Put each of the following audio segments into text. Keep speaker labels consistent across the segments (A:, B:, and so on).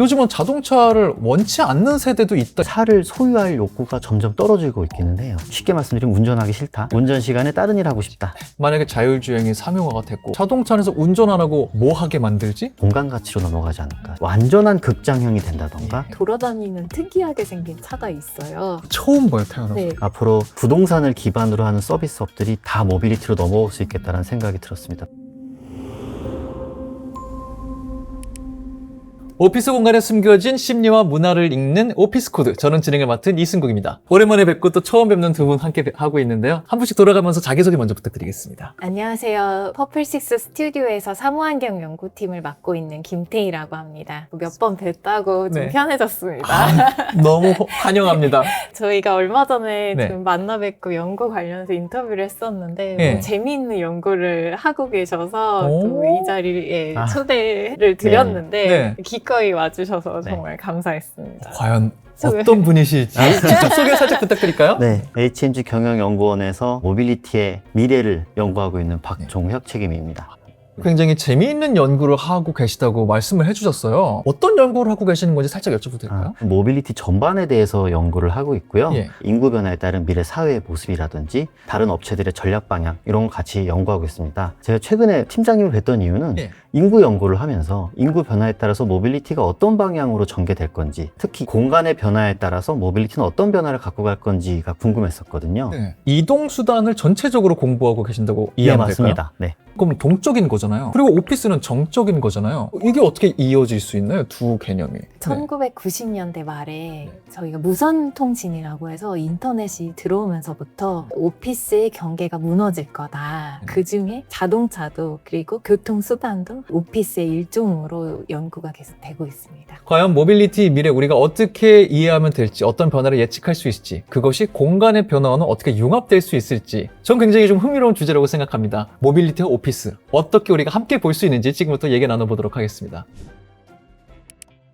A: 요즘은 자동차를 원치 않는 세대도 있다.
B: 차를 소유할 욕구가 점점 떨어지고 있기는 해요. 쉽게 말씀드리면 운전하기 싫다. 운전 시간에 다른 일 하고 싶다.
A: 만약에 자율주행이 상용화가 됐고 자동차 안에서 운전 안 하고 뭐 하게 만들지?
B: 공간 가치로 넘어가지 않을까. 완전한 극장형이 된다던가.
C: 돌아다니는 특이하게 생긴 차가 있어요.
A: 처음 봐요 태어나서.
C: 네.
B: 앞으로 부동산을 기반으로 하는 서비스업들이 다 모빌리티로 넘어올 수 있겠다는 생각이 들었습니다.
A: 오피스 공간에 숨겨진 심리와 문화를 읽는 오피스 코드. 저는 진행을 맡은 이승국입니다. 오랜만에 뵙고 또 처음 뵙는 두 분 함께 하고 있는데요. 한 분씩 돌아가면서 자기소개 먼저 부탁드리겠습니다.
C: 안녕하세요. 퍼플식스 스튜디오에서 사무환경 연구팀을 맡고 있는 김태희라고 합니다. 몇 번 뵀다고 좀
A: 네.
C: 편해졌습니다.
A: 너무 환영합니다.
C: 저희가 얼마 전에
A: 네.
C: 좀 만나 뵙고 연구 관련해서 인터뷰를 했었는데
A: 네.
C: 재미있는 연구를 하고 계셔서
A: 오.
C: 또이 자리에
B: 아.
C: 초대를 드렸는데
A: 네.
C: 기꺼이 와주셔서
B: 네.
C: 정말 감사했습니다.
A: 과연
C: 소개.
A: 어떤 분이실지 직접 소개 살짝 부탁드릴까요?
B: 네, HMG 경영연구원에서 모빌리티의 미래를 연구하고 있는 박종혁 책임입니다.
A: 굉장히 재미있는 연구를 하고 계시다고 말씀을 해주셨어요. 어떤 연구를 하고 계시는 건지 살짝 여쭤봐도 될까요?
B: 아, 모빌리티 전반에 대해서 연구를 하고 있고요.
A: 예.
B: 인구 변화에 따른 미래 사회의 모습이라든지 다른 업체들의 전략 방향 이런 거 같이 연구하고 있습니다. 제가 최근에 팀장님을 뵀던 이유는
A: 예.
B: 인구 연구를 하면서 인구 변화에 따라서 모빌리티가 어떤 방향으로 전개될 건지 특히 공간의 변화에 따라서 모빌리티는 어떤 변화를 갖고 갈 건지가 궁금했었거든요.
A: 네. 이동 수단을 전체적으로 공부하고 계신다고
B: 예,
A: 이해하면 될까요?
B: 맞습니다. 네.
A: 그럼 동적인 거잖아요. 그리고 오피스는 정적인 거잖아요. 이게 어떻게 이어질 수 있나요? 두 개념이. 네.
C: 1990년대 말에 저희가 무선 통신이라고 해서 인터넷이 들어오면서부터 오피스의 경계가 무너질 거다.
A: 음.
C: 그 중에 자동차도 그리고 교통수단도 오피스의 일종으로 연구가 계속 되고 있습니다.
A: 과연 모빌리티 미래 우리가 어떻게 이해하면 될지 어떤 변화를 예측할 수 있을지 그것이 공간의 변화와는 어떻게 융합될 수 있을지 전 굉장히 좀 흥미로운 주제라고 생각합니다. 모빌리티와 오피스 어떻게 우리가 함께 볼 수 있는지 지금부터 얘기 나눠보도록 하겠습니다.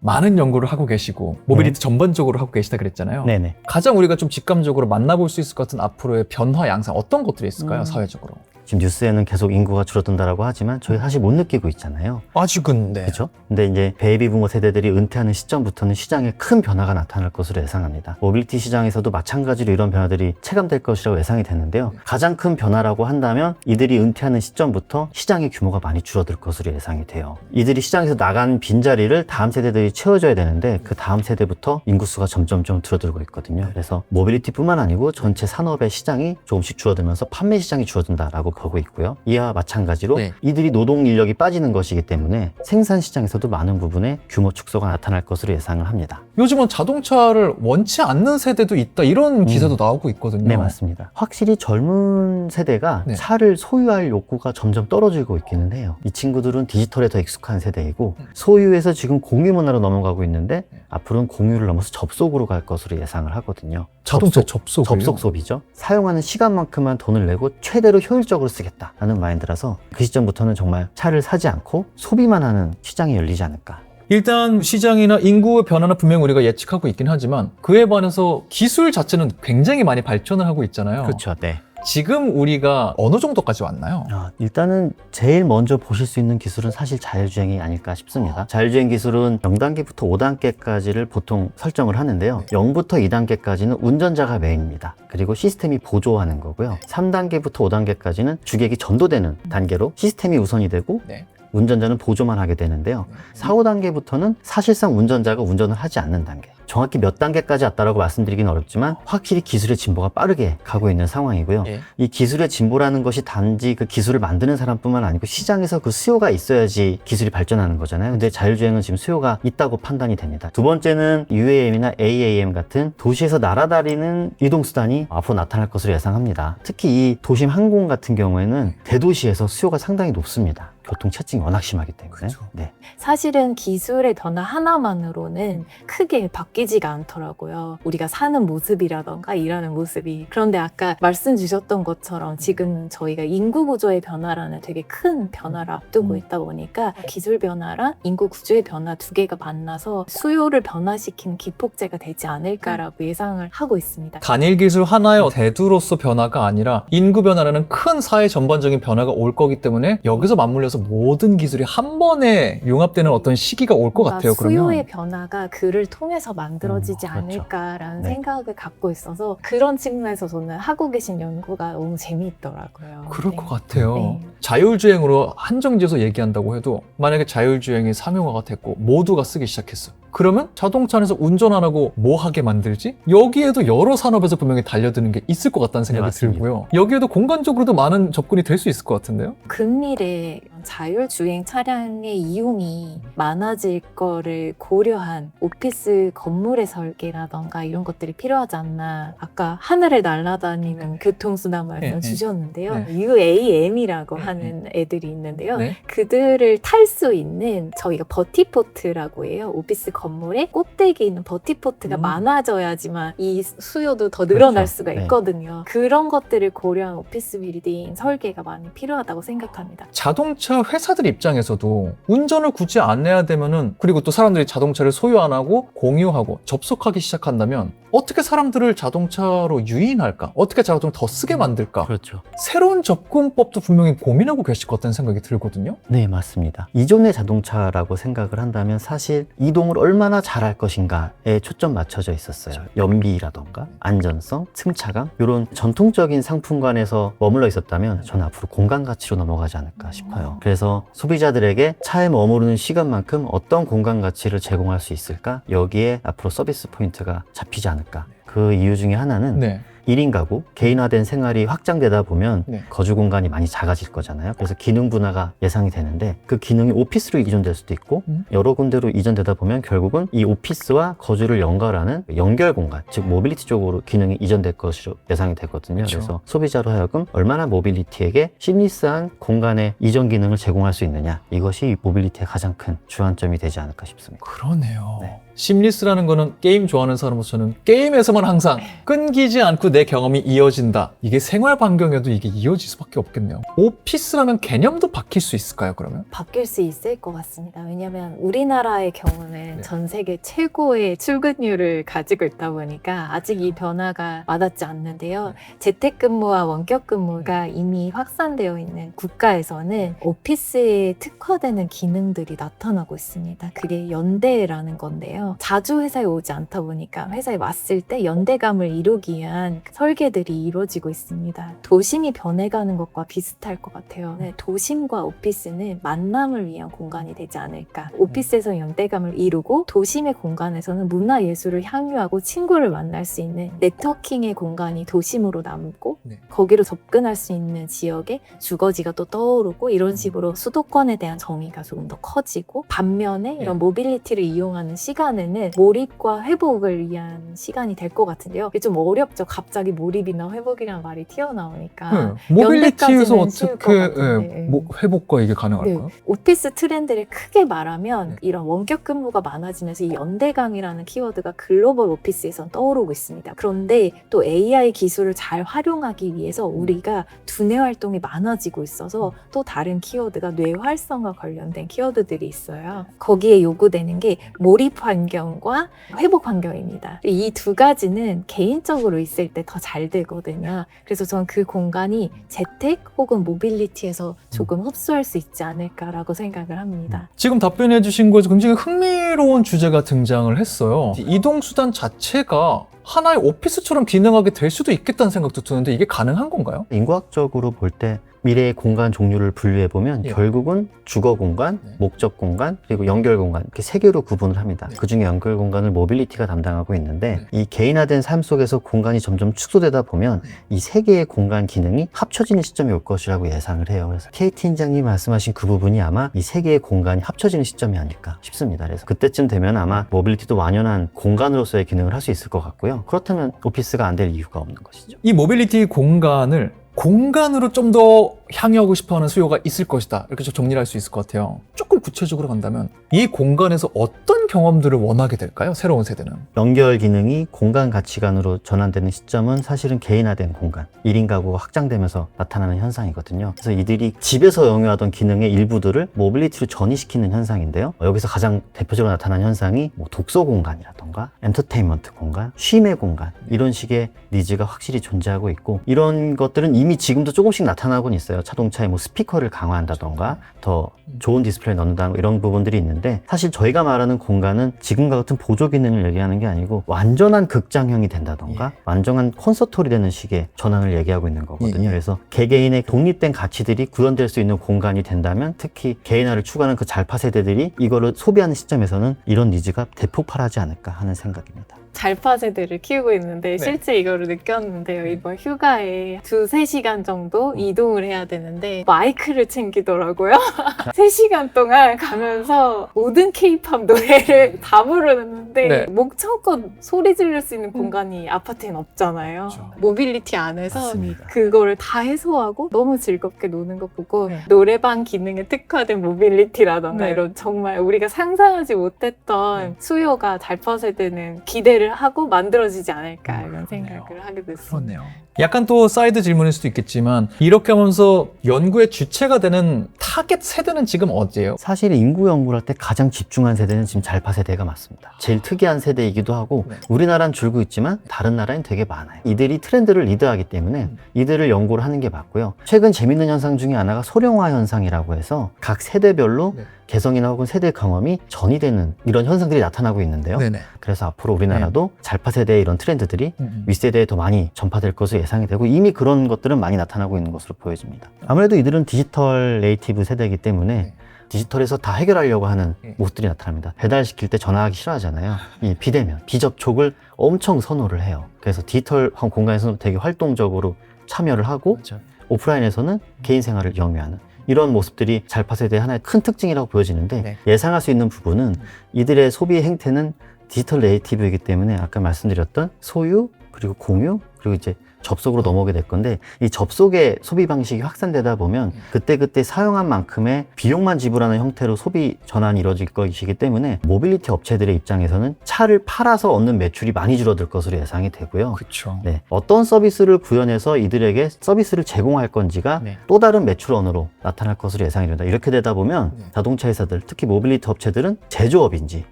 A: 많은 연구를 하고 계시고 모빌리티 전반적으로 하고 계시다 그랬잖아요.
B: 네네.
A: 가장 우리가 좀 직감적으로 만나볼 수 있을 것 같은 앞으로의 변화 양상 어떤 것들이 있을까요?
C: 음.
A: 사회적으로.
B: 지금 뉴스에는 계속 인구가 줄어든다라고 하지만 저희 사실 못 느끼고 있잖아요.
A: 아직은 네.
B: 그렇죠? 근데 이제 베이비 부모 세대들이 은퇴하는 시점부터는 시장에 큰 변화가 나타날 것으로 예상합니다. 모빌리티 시장에서도 마찬가지로 이런 변화들이 체감될 것이라고 예상이 되는데요. 가장 큰 변화라고 한다면 이들이 은퇴하는 시점부터 시장의 규모가 많이 줄어들 것으로 예상이 돼요. 이들이 시장에서 나간 빈자리를 다음 세대들이 채워줘야 되는데 그 다음 세대부터 인구수가 점점 좀 줄어들고 있거든요. 그래서 모빌리티뿐만 아니고 전체 산업의 시장이 조금씩 줄어들면서 판매 시장이 줄어든다라고 보고 있고요. 이와 마찬가지로
A: 네.
B: 이들이 노동 인력이 빠지는 것이기 때문에 생산 시장에서도 많은 부분에 규모 축소가 나타날 것으로 예상을 합니다.
A: 요즘은 자동차를 원치 않는 세대도 있다 이런 기사도 나오고 있거든요.
B: 네, 맞습니다. 확실히 젊은 세대가
A: 네.
B: 차를 소유할 욕구가 점점 떨어지고 있기는 해요. 이 친구들은 디지털에 더 익숙한 세대이고
A: 음.
B: 소유에서 지금 공유 문화로 넘어가고 있는데
A: 네.
B: 앞으로는 공유를 넘어서 접속으로 갈 것으로 예상을 하거든요.
A: 자동차
B: 접속,
A: 접속
B: 접속 소비죠. 사용하는 시간만큼만 돈을 내고 최대로 효율적으로 쓰겠다라는 마인드라서 그 시점부터는 정말 차를 사지 않고 소비만 하는 시장이 열리지 않을까.
A: 일단 시장이나 인구의 변화는 분명 우리가 예측하고 있긴 하지만 그에 반해서 기술 자체는 굉장히 많이 발전을 하고 있잖아요.
B: 그렇죠. 네.
A: 지금 우리가 어느 정도까지 왔나요?
B: 아, 일단은 제일 먼저 보실 수 있는 기술은 사실 자율주행이 아닐까 싶습니다. 자율주행 기술은 0단계부터 5단계까지를 보통 설정을 하는데요. 0부터 2단계까지는 운전자가 메인입니다. 그리고 시스템이 보조하는 거고요. 3단계부터 5단계까지는 주객이 전도되는 단계로 시스템이 우선이 되고
A: 네.
B: 운전자는 보조만 하게 되는데요. 4, 5단계부터는 사실상 운전자가 운전을 하지 않는 단계. 정확히 몇 단계까지 왔다라고 말씀드리긴 어렵지만 확실히 기술의 진보가 빠르게 가고 있는 상황이고요.
A: 예.
B: 이 기술의 진보라는 것이 단지 그 기술을 만드는 사람뿐만 아니고 시장에서 그 수요가 있어야지 기술이 발전하는 거잖아요. 근데 자율주행은 지금 수요가 있다고 판단이 됩니다. 두 번째는 UAM이나 AAM 같은 도시에서 날아다니는 이동수단이 앞으로 나타날 것으로 예상합니다. 특히 이 도심 항공 같은 경우에는 대도시에서 수요가 상당히 높습니다. 교통 체증이 워낙 심하기 때문에.
A: 그렇죠.
B: 네.
C: 사실은 기술의 변화 하나만으로는 크게 바뀌 지가 않더라고요. 우리가 사는 모습이라던가 일하는 모습이. 그런데 아까 말씀 주셨던 것처럼 지금 저희가 인구 구조의 변화라는 되게 큰 변화를 앞두고
A: 음.
C: 있다 보니까 기술 변화랑 인구 구조의 변화 두 개가 만나서 수요를 변화시키는 기폭제가 되지 않을까라고 예상을 하고 있습니다.
A: 단일 기술 하나의 대두로서 변화가 아니라 인구 변화라는 큰 사회 전반적인 변화가 올 거기 때문에 여기서 맞물려서 모든 기술이 한 번에 융합되는 어떤 시기가 올 것 같아요.
C: 수요의
A: 그러면
C: 변화가 글을 통해서 만 들어지지
B: 음, 그렇죠.
C: 않을까라는
B: 네.
C: 생각을 갖고 있어서 그런 측면에서 저는 하고 계신 연구가 너무 재미있더라고요.
A: 그럴
C: 네.
A: 것 같아요.
C: 네.
A: 자율주행으로 한정지어서 얘기한다고 해도 만약에 자율주행이 상용화가 됐고 모두가 쓰기 시작했어. 그러면 자동차 안에서 운전 안 하고 뭐 하게 만들지? 여기에도 여러 산업에서 분명히 달려드는 게 있을 것 같다는 생각이
B: 네.
A: 들고요. 여기에도 공간적으로도 많은 접근이 될 수 있을 것 같은데요?
C: 근미래 자율주행 차량의 이용이 많아질 거를 고려한 오피스 건물 의 설계라던가 이런 것들이 필요하지 않나. 아까 하늘을 날아다니는 교통수단 말씀
A: 네, 네.
C: 주셨는데요.
A: 네.
C: UAM이라고
A: 네,
C: 하는 애들이 있는데요.
A: 네.
C: 그들을 탈 수 있는 저희가 버티포트라고 해요. 오피스 건물에 꼭대기 있는 버티포트가
A: 음.
C: 많아져야지만 이 수요도 더 늘어날
B: 그렇죠.
C: 수가
B: 네.
C: 있거든요. 그런 것들을 고려한 오피스 빌딩 설계가 많이 필요하다고 생각합니다.
A: 자동차 회사들 입장에서도 운전을 굳이 안 해야 되면은 그리고 또 사람들이 자동차를 소유 안 하고 공유하고 접속하기 시작한다면 어떻게 사람들을 자동차로 유인할까? 어떻게 자동차를 더 쓰게 만들까?
B: 그렇죠.
A: 새로운 접근법도 분명히 고민하고 계실 것 같다는 생각이 들거든요.
B: 네, 맞습니다. 이존의 자동차라고 생각을 한다면 사실 이동을 얼마나 잘할 것인가에 초점 맞춰져 있었어요. 연비라던가 안전성, 승차감 이런 전통적인 상품관에서 머물러 있었다면 저는 앞으로 공간 가치로 넘어가지 않을까 싶어요. 그래서 소비자들에게 차에 머무르는 시간만큼 어떤 공간 가치를 제공할 수 있을까? 여기에 앞 으로 서비스 포인트가 잡히지 않을까? 그 이유 중에 하나는
A: 네.
B: 1인 가구, 개인화된 생활이 확장되다 보면
A: 네.
B: 거주 공간이 많이 작아질 거잖아요. 그래서 기능 분화가 예상이 되는데 그 기능이 오피스로 이전될 수도 있고
A: 음.
B: 여러 군데로 이전되다 보면 결국은 이 오피스와 거주를 연결하는 연결 공간, 즉 모빌리티 쪽으로 기능이 이전될 것으로 예상이 되거든요.
A: 그쵸.
B: 그래서 소비자로 하여금 얼마나 모빌리티에게 심리스한 공간의 이전 기능을 제공할 수 있느냐 이것이 이 모빌리티의 가장 큰 주안점이 되지 않을까 싶습니다.
A: 그러네요.
B: 네.
A: 심리스라는 거는 게임 좋아하는 사람으로서는 게임에서만 항상 끊기지 않고 내 경험이 이어진다. 이게 생활 반경에도 이게 이어질 수밖에 없겠네요. 오피스라면 개념도 바뀔 수 있을까요, 그러면?
C: 바뀔 수 있을 것 같습니다. 왜냐하면 우리나라의 경우는
A: 네.
C: 전 세계 최고의 출근율을 가지고 있다 보니까 아직 이 변화가 와닿지 않는데요. 재택근무와 원격근무가 이미 확산되어 있는 국가에서는 오피스에 특화되는 기능들이 나타나고 있습니다. 그게 연대라는 건데요. 자주 회사에 오지 않다 보니까 회사에 왔을 때 연대감을 이루기 위한 설계들이 이루어지고 있습니다. 도심이 변해가는 것과 비슷할 것 같아요. 네, 도심과 오피스는 만남을 위한 공간이 되지 않을까. 오피스에서 연대감을 이루고 도심의 공간에서는 문화 예술을 향유하고 친구를 만날 수 있는 네트워킹의 공간이 도심으로 남고
A: 네.
C: 거기로 접근할 수 있는 지역에 주거지가 또 떠오르고 이런 식으로 수도권에 대한 정의가 조금 더 커지고 반면에 이런 모빌리티를 이용하는 시간 에는 몰입과 회복을 위한 시간이 될 것 같은데요. 이게 좀 어렵죠. 갑자기 몰입이나 회복이라는 말이 튀어나오니까.
A: 네. 모빌리티에서 어떻게. 예, 뭐 회복과 이게
C: 네,
A: 가능할까요?
C: 오피스 트렌드를 크게 말하면
A: 네.
C: 이런 원격 근무가 많아지면서 이 연대강이라는 키워드가 글로벌 오피스에선 떠오르고 있습니다. 그런데 또 AI 기술을 잘 활용하기 위해서 우리가 두뇌 활동이 많아지고 있어서 또 다른 키워드가 뇌 활성화 관련된 키워드들이 있어요. 거기에 요구되는 게 몰입 환경과 회복 환경입니다. 이 두 가지는 개인적으로 있을 때 더 잘 되거든요. 그래서 전그 공간이 재택 혹은 모빌리티에서 조금 흡수할 수 있지 않을까라고 생각을 합니다.
A: 지금 답변해 주신 거에서 굉장히 흥미로운 주제가 등장을 했어요. 이동 수단 자체가 하나의 오피스처럼 기능하게 될 수도 있겠다는 생각도 드는데 이게 가능한 건가요?
B: 인과학적으로 볼 때 미래의 공간 종류를 분류해 보면
A: 예.
B: 결국은 주거 공간,
A: 네.
B: 목적 공간, 그리고 연결 공간 이렇게 세 개로 구분을 합니다.
A: 네.
B: 그 중에 연결 공간을 모빌리티가 담당하고 있는데
A: 네.
B: 이 개인화된 삶 속에서 공간이 점점 축소되다 보면 이세 개의 공간 기능이 합쳐지는 시점이 올 것이라고 예상을 해요. 그래서 K 팀장님 말씀하신 그 부분이 아마 이 세 개의 공간이 합쳐지는 시점이 아닐까 싶습니다. 그래서 그때쯤 되면 아마 모빌리티도 완연한 공간으로서의 기능을 할 수 있을 것 같고요. 그렇다면 오피스가 안 될 이유가 없는 것이죠.
A: 이 모빌리티 공간을 공간으로 좀 더 향유하고 싶어하는 수요가 있을 것이다. 이렇게 좀 정리를 할 수 있을 것 같아요. 조금 구체적으로 간다면 이 공간에서 어떤 경험들을 원하게 될까요? 새로운 세대는.
B: 연결 기능이 공간 가치관으로 전환되는 시점은 사실은 개인화된 공간, 1인 가구가 확장되면서 나타나는 현상이거든요. 그래서 이들이 집에서 영유하던 기능의 일부들을 모빌리티로 전이시키는 현상인데요. 여기서 가장 대표적으로 나타난 현상이 뭐 독서 공간이라던가 엔터테인먼트 공간, 쉼의 공간 이런 식의 니즈가 확실히 존재하고 있고 이런 것들은 이미 지금도 조금씩 나타나곤 있어요. 있어요. 자동차에 뭐 스피커를 강화한다던가 더 좋은 디스플레이 넣는다 뭐 이런 부분들이 있는데 사실 저희가 말하는 공간은 지금과 같은 보조 기능을 얘기하는 게 아니고 완전한 극장형이 된다던가 완전한 콘서트홀이 되는 식의 전환을 얘기하고 있는 거거든요.
A: 예, 예.
B: 그래서 개개인의 독립된 가치들이 구현될 수 있는 공간이 된다면 특히 개인화를 추구하는 그 잘파 세대들이 이거를 소비하는 시점에서는 이런 니즈가 대폭발하지 않을까 하는 생각입니다.
C: 잘파 세대를 키우고 있는데
A: 네.
C: 실제 이거를 느꼈는데요. 이번 휴가에 두세 시간 정도
A: 음.
C: 이동을 해야 되는데 마이크를 챙기더라고요. 세 시간 동안 가면서 모든 케이팝 노래를 다 부르는데
A: 네.
C: 목청껏 소리 지를 수 있는 공간이 아파트엔 없잖아요.
A: 그렇죠.
C: 모빌리티 안에서
B: 맞습니다.
C: 그거를 다 해소하고 너무 즐겁게 노는 거 보고
A: 네.
C: 노래방 기능에 특화된 모빌리티라던가
A: 네.
C: 이런 정말 우리가 상상하지 못했던
A: 네.
C: 수요가 달파 세대는 기대를 하고 만들어지지 않을까 이런
A: 음, 그러네요.
C: 생각을 하게 됐습니다.
A: 그렇네요. 약간 또 사이드 질문일 수도 있겠지만 이렇게 하면서 연구의 주체가 되는 타겟 세대는 지금 어디예요?
B: 사실 인구 연구를 할 때 가장 집중한 세대는 지금 잘파 세대가 맞습니다. 제일 특이한 세대이기도 하고
A: 네.
B: 우리나라는 줄고 있지만 다른 나라엔 되게 많아요. 이들이 트렌드를 리드하기 때문에
A: 음.
B: 이들을 연구를 하는 게 맞고요. 최근 재밌는 현상 중에 하나가 소령화 현상이라고 해서 각 세대별로
A: 네.
B: 개성이나 혹은 세대 경험이 전이 되는 이런 현상들이 나타나고 있는데요.
A: 네네.
B: 그래서 앞으로 우리나라도 잘파 세대의 이런 트렌드들이
A: 음,
B: 윗세대에 더 많이 전파될 것으로 예상이 되고 이미 그런 것들은 많이 나타나고 있는 것으로 보여집니다. 아무래도 이들은 디지털 네이티브 세대이기 때문에
A: 네.
B: 디지털에서 다 해결하려고 하는
A: 네.
B: 모습들이 나타납니다. 배달시킬 때 전화하기 싫어하잖아요. 이 비대면, 비접촉을 엄청 선호를 해요. 그래서 디지털 공간에서는 되게 활동적으로 참여를 하고
A: 그렇죠.
B: 오프라인에서는 개인 생활을 영위하는 이런 모습들이 잘파 세대의 하나의 큰 특징이라고 보여지는데
A: 네.
B: 예상할 수 있는 부분은 이들의 소비 행태는 디지털 네이티브이기 때문에 아까 말씀드렸던 소유 그리고 공유 그리고 이제 접속으로 넘어오게 될 건데 이 접속의 소비 방식이 확산되다 보면 그때그때 사용한 만큼의 비용만 지불하는 형태로 소비 전환이 이루어질 것이기 때문에 모빌리티 업체들의 입장에서는 차를 팔아서 얻는 매출이 많이 줄어들 것으로 예상이 되고요.
A: 그렇죠.
B: 네, 어떤 서비스를 구현해서 이들에게 서비스를 제공할 건지가
A: 네.
B: 또 다른 매출원으로 나타날 것으로 예상이 된다. 이렇게 되다 보면
A: 네.
B: 자동차 회사들, 특히 모빌리티 업체들은 제조업인지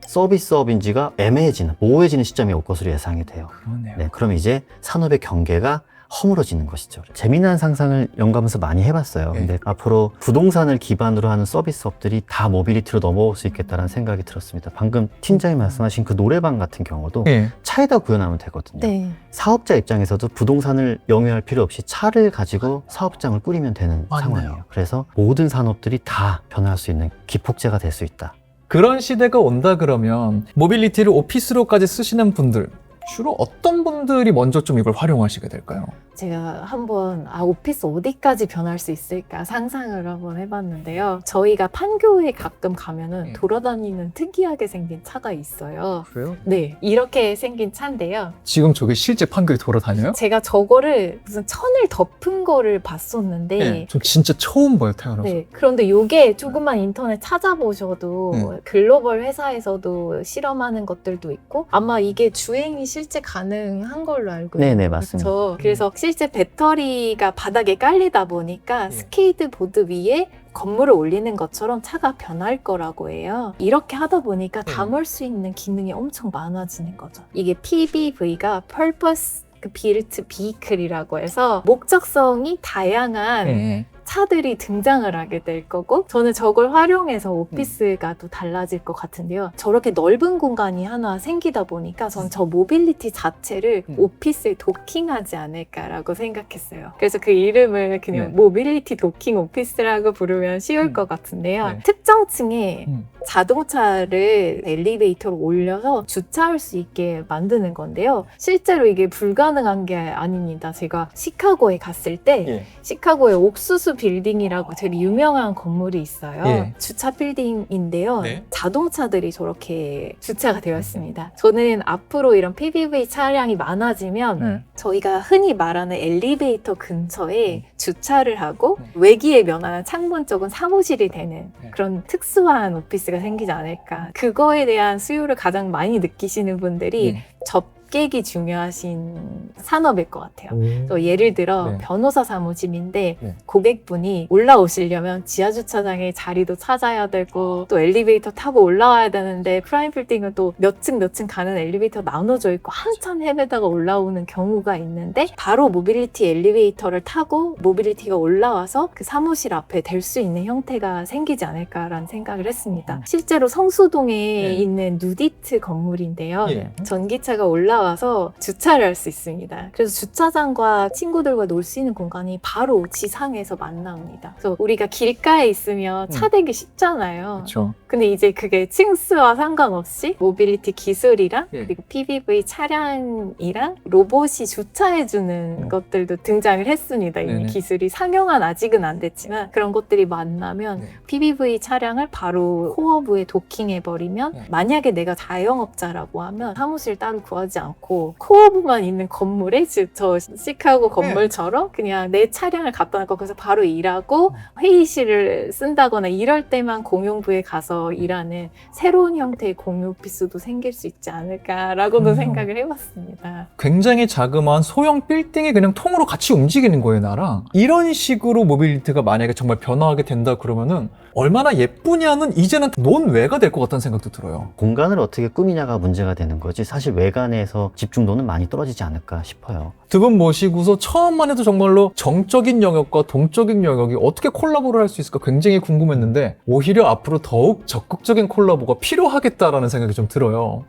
B: 서비스업인지가 애매해지는, 모호해지는 시점이 올 것으로 예상이 돼요.
A: 그러네요.
B: 네, 그럼 이제 산업의 경계가 허물어지는 것이죠. 재미난 상상을 연구하면서 많이 해봤어요.
A: 네.
B: 근데 앞으로 부동산을 기반으로 하는 서비스업들이 다 모빌리티로 넘어올 수 있겠다는 생각이 들었습니다. 방금 팀장이 말씀하신 그 노래방 같은 경우도
A: 예.
B: 차에다 구현하면 되거든요.
C: 네.
B: 사업자 입장에서도 부동산을 영위할 필요 없이 차를 가지고 사업장을 꾸리면 되는
A: 맞네요.
B: 상황이에요. 그래서 모든 산업들이 다 변할 수 있는 기폭제가 될 수 있다.
A: 그런 시대가 온다 그러면 모빌리티를 오피스로까지 쓰시는 분들 주로 어떤 분들이 먼저 좀 이걸 활용하시게 될까요?
C: 제가 한번 아 오피스 어디까지 변할 수 있을까 상상을 한번 해봤는데요. 저희가 판교에 가끔 가면은
A: 네.
C: 돌아다니는 특이하게 생긴 차가 있어요.
A: 그래요?
C: 네, 이렇게 생긴 차인데요.
A: 지금 저게 실제 판교에 돌아다녀요?
C: 제가 저거를 무슨 천을 덮은 거를 봤었는데
A: 네. 저 진짜 처음 봐요 태어나서.
C: 네. 그런데 요게 조금만 인터넷 찾아보셔도
A: 네.
C: 글로벌 회사에서도 실험하는 것들도 있고 아마 이게 주행이 실제 가능한 걸로 알고 있는
B: 네네,
C: 거
B: 맞습니다.
C: 그렇죠? 그래서 실제 배터리가 바닥에 깔리다 보니까
A: 네.
C: 스케이트보드 위에 건물을 올리는 것처럼 차가 변할 거라고 해요. 이렇게 하다 보니까
A: 네.
C: 담을 수 있는 기능이 엄청 많아지는 거죠. 이게 PBV가 Purpose Built Vehicle이라고 해서 목적성이 다양한
A: 네.
C: 차들이 등장을 하게 될 거고 저는 저걸 활용해서 오피스가 또 달라질 것 같은데요. 저렇게 넓은 공간이 하나 생기다 보니까 전 저 모빌리티 자체를
A: 음.
C: 오피스에 도킹하지 않을까라고 생각했어요. 그래서 그 이름을 그냥
A: 네.
C: 모빌리티 도킹 오피스라고 부르면 쉬울
A: 음.
C: 것 같은데요.
A: 네.
C: 특정 층에
A: 음.
C: 자동차를 엘리베이터로 올려서 주차할 수 있게 만드는 건데요. 실제로 이게 불가능한 게 아닙니다. 제가 시카고에 갔을 때
A: 예.
C: 시카고에 옥수수 빌딩이라고 되게 유명한 건물이 있어요.
A: 예.
C: 주차 빌딩인데요.
A: 네.
C: 자동차들이 저렇게 주차가 되어 있습니다. 저는 앞으로 이런 PBV 차량이 많아지면
A: 네.
C: 저희가 흔히 말하는 엘리베이터 근처에
A: 음.
C: 주차를 하고
A: 네.
C: 외기에 면하는 창문 쪽은 사무실이 되는
A: 네.
C: 그런 특수한 오피스가 생기지 않을까. 그거에 대한 수요를 가장 많이 느끼시는 분들이
A: 네.
C: 접 합객이 중요하신 산업일 것 같아요.
A: 오.
C: 또 예를 들어
A: 네.
C: 변호사 사무직인데
A: 네.
C: 고객분이 올라오시려면 지하 주차장에 자리도 찾아야 되고 또 엘리베이터 타고 올라와야 되는데 프라임 빌딩은 또 몇 층 몇 층 가는 엘리베이터 나눠져 있고 한참 헤매다가 올라오는 경우가 있는데 바로 모빌리티 엘리베이터를 타고 모빌리티가 올라와서 그 사무실 앞에 댈수 있는 형태가 생기지 않을까라는 생각을 했습니다. 실제로 성수동에
A: 네.
C: 있는 누디트 건물인데요.
A: 예.
C: 전기차가 올라와 서 주차를 할 수 있습니다. 그래서 주차장과 친구들과 놀 수 있는 공간이 바로 지상에서 만납니다. 그래서 우리가 길가에 있으면 차
A: 음.
C: 대기 쉽잖아요.
A: 그렇죠.
C: 근데 이제 그게 층수와 상관없이 모빌리티 기술이랑
A: 예.
C: 그리고 PBV 차량이랑 로봇이 주차해주는
A: 음.
C: 것들도 등장을 했습니다. 이미
A: 네네.
C: 기술이 상용화는 아직은 안 됐지만 그런 것들이 만나면
A: 네.
C: PBV 차량을 바로 코어부에 도킹해버리면
A: 네.
C: 만약에 내가 자영업자라고 하면 사무실 따로 구하지 않고 코어부만 있는 건물에 즉저 시카고 건물처럼 그냥 내 차량을 갖다 놓고 거기서 바로 일하고 회의실을 쓴다거나 이럴 때만 공용부에 가서 일하는 새로운 형태의 공유 오피스도 생길 수 있지 않을까라고도
A: 음.
C: 생각을 해봤습니다.
A: 굉장히 자그마한 소형 빌딩이 그냥 통으로 같이 움직이는 거예요, 나랑. 이런 식으로 모빌리티가 만약에 정말 변화하게 된다 그러면은 얼마나 예쁘냐는 이제는 논외가 될 것 같다는 생각도 들어요.
B: 공간을 어떻게 꾸미냐가 문제가 되는 거지 사실 외관에서 집중도는 많이 떨어지지 않을까 싶어요.
A: 두 분 모시고서 처음만 해도 정말로 정적인 영역과 동적인 영역이 어떻게 콜라보를 할 수 있을까 굉장히 궁금했는데 오히려 앞으로 더욱 적극적인 콜라보가 필요하겠다라는 생각이 좀 들어요.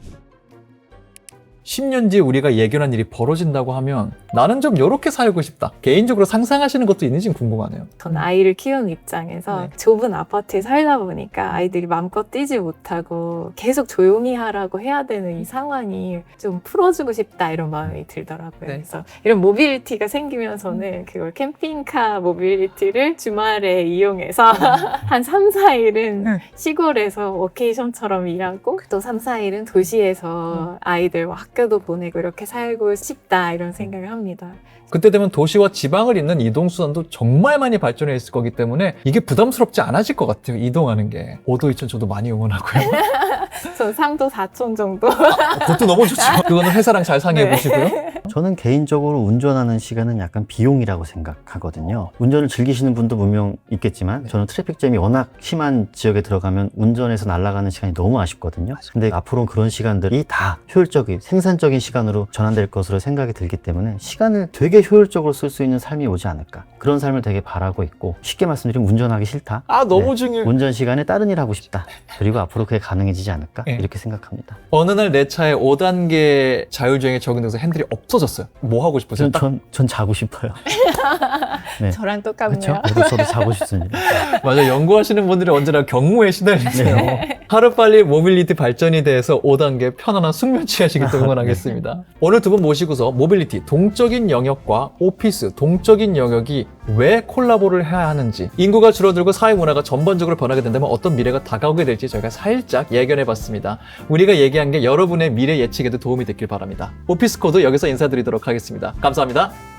A: 10년 뒤에 우리가 예견한 일이 벌어진다고 하면 나는 좀 이렇게 살고 싶다. 개인적으로 상상하시는 것도 있는지 궁금하네요.
C: 전 아이를 키우는 입장에서
A: 네.
C: 좁은 아파트에 살다 보니까 아이들이 마음껏 뛰지 못하고 계속 조용히 하라고 해야 되는 이 상황이 좀 풀어주고 싶다 이런 마음이 들더라고요.
A: 네.
C: 그래서 이런 모빌리티가 생기면서는 그걸 캠핑카 모빌리티를 주말에 이용해서 한 3, 4일은
A: 네.
C: 시골에서 워케이션처럼 일하고 또 3, 4일은 도시에서 아이들 학교도 보내고 이렇게 살고 싶다 이런 생각을 합니다.
A: 그때 되면 도시와 지방을 잇는 이동 수단도 정말 많이 발전해 있을 거기 때문에 이게 부담스럽지 않아질 것 같아요. 이동하는 게. 5도 2천 저도 많이 응원하고요.
C: 전 3도 4촌 정도
A: 그것도 너무 좋죠. 그거는 회사랑 잘 상의해
C: 네.
A: 보시고요.
B: 저는 개인적으로 운전하는 시간은 약간 비용이라고 생각하거든요. 운전을 즐기시는 분도 분명 있겠지만 저는 트래픽잼이 워낙 심한 지역에 들어가면 운전해서 날아가는 시간이 너무 아쉽거든요. 근데 앞으로 그런 시간들이 다 효율적인 생산적인 시간으로 전환될 것으로 생각이 들기 때문에 시간을 되게 효율적으로 쓸 수 있는 삶이 오지 않을까. 그런 삶을 되게 바라고 있고 쉽게 말씀드리면 운전하기 싫다.
A: 아, 너무
B: 네.
A: 중요해.
B: 운전 시간에 다른 일 하고 싶다. 그리고 앞으로 그게 가능해지지 않을까?
A: 네.
B: 이렇게 생각합니다.
A: 어느 날 내 차에 5단계 자율주행에 적용돼서 핸들이 없어졌어요. 뭐 하고 싶으세요?
B: 전,
A: 딱
B: 전, 전 자고 싶어요. 네.
C: 저랑? 똑같네요.
B: 저도, 저도 자고 싶습니다.
A: 맞아 연구하시는 분들이 언제나 경무에 시달리세요. 하루빨리 모빌리티 발전이 돼서 5단계 편안한 숙면 취하시길 때 응원하겠습니다. 오늘 두 분 모시고서 모빌리티 동적인 영역과 오피스 동적인 영역이 왜 콜라보를 해야 하는지 인구가 줄어들고 사회 문화가 전반적으로 변하게 된다면 어떤 미래가 다가오게 될지 저희가 살짝 예견해 봤습니다. 우리가 얘기한 게 여러분의 미래 예측에도 도움이 됐길 바랍니다. 오피스 코드 여기서 인사드리도록 하겠습니다. 감사합니다.